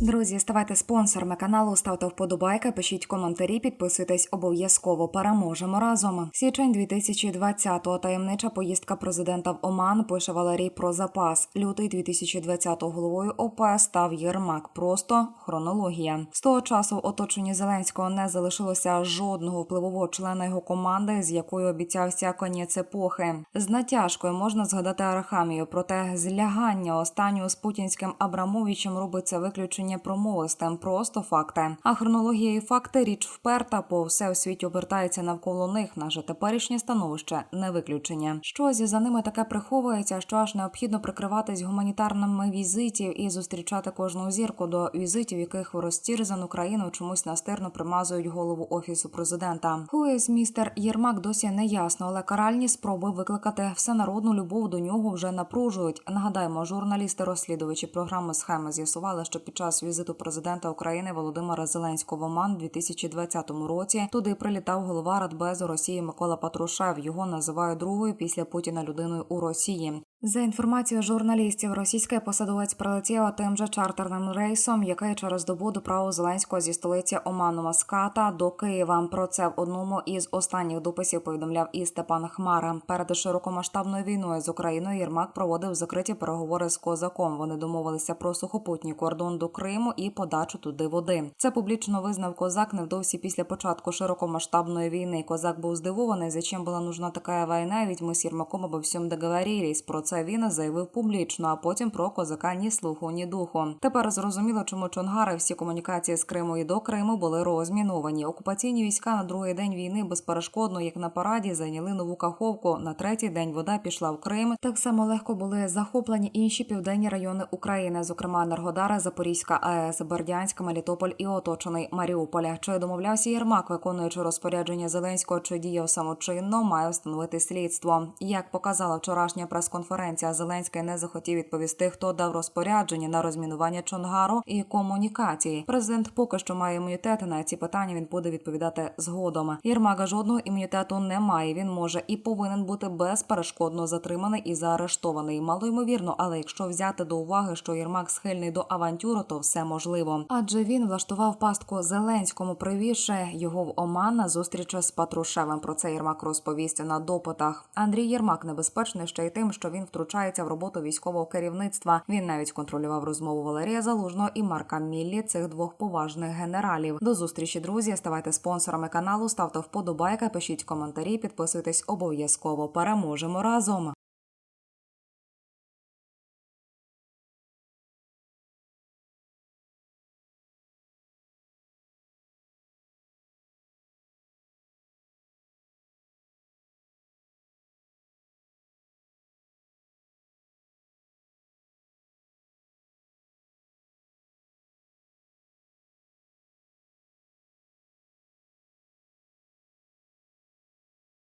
Друзі, ставайте спонсорами каналу, ставте вподобайки, пишіть коментарі, підписуйтесь обов'язково. Переможемо разом. Січень 2020-го. Таємнича поїздка президента в Оман. Пише Валерій про запас. Лютий 2020-го головою ОП став Єрмак. Просто хронологія. З того часу в оточенні Зеленського не залишилося жодного впливового члена його команди, з якою обіцявся конець епохи. З натяжкою можна згадати Арахамію, проте злягання останнього з путінським Абрамовичем робиться виключення промовистим. Просто факти. А хронологія і факти річ вперта, по все у світі обертається навколо них. Наше теперішнє становище не виключення. Щось за ними таке приховується, що аж необхідно прикриватись гуманітарними візитів і зустрічати кожну зірку до візитів, яких в розтірзану країну чомусь настирно примазують голову офісу президента. Хуєс містер Єрмак досі не ясно, але каральні спроби викликати всенародну любов до нього вже напружують. Нагадаємо, журналісти-розслідувачі програми схеми з'ясували, що під час візиту президента України Володимира Зеленського в Оман у 2020 році туди прилітав голова Радбезу Росії Микола Патрушев. Його називають другою після Путіна людиною у Росії. За інформацією журналістів, російський посадовець прилетів тим же чартерним рейсом, який через добу доправив Зеленського зі столиці Оману Маската до Києва. Про це в одному із останніх дописів повідомляв і Степан Хмара. Перед широкомасштабною війною з Україною Єрмак проводив закриті переговори з козаком. Вони домовилися про сухопутній кордон до Криму і подачу туди води. Це публічно визнав козак невдовзі після початку широкомасштабної війни. Козак був здивований, зачем була нужна така війна, ведь ми з Єрмаком обо всьому договорились. Про це він заявив публічно, а потім про козака ні слуху, ні духу. Тепер зрозуміло, чому Чонгари всі комунікації з Криму і до Криму були розміновані. Окупаційні війська на другий день війни безперешкодно, як на параді, зайняли нову каховку. На третій день вода пішла в Крим. Так само легко були захоплені інші південні райони України, зокрема Енергодара, Запорізька АЕС, Бердянська, Мелітополь і оточений Маріуполя. Чи домовлявся Єрмак, виконуючи розпорядження Зеленського, чи діяв самочинно, має встановити слідство. Як показала вчорашня прес-конференція, Зеленський не захотів відповісти, хто дав розпорядження на розмінування Чонгару і комунікації. Президент поки що має імунітет. На ці питання він буде відповідати згодом. Єрмага жодного імунітету немає. Він може і повинен бути безперешкодно затриманий і заарештований. Мало ймовірно, але якщо взяти до уваги, що Єрмак схильний до авантюру, то все можливо. Адже він влаштував пастку Зеленському, привівши його в Оман на зустріч з Патрушевим. Про це Єрмак розповість на допитах. Андрій Єрмак небезпечний ще й тим, що він втручається в роботу військового керівництва. Він навіть контролював розмову Валерія Залужного і Марка Міллі, цих двох поважних генералів. До зустрічі, друзі. Ставайте спонсорами каналу, ставте вподобайка, пишіть коментарі, підписуйтесь обов'язково. Переможемо разом.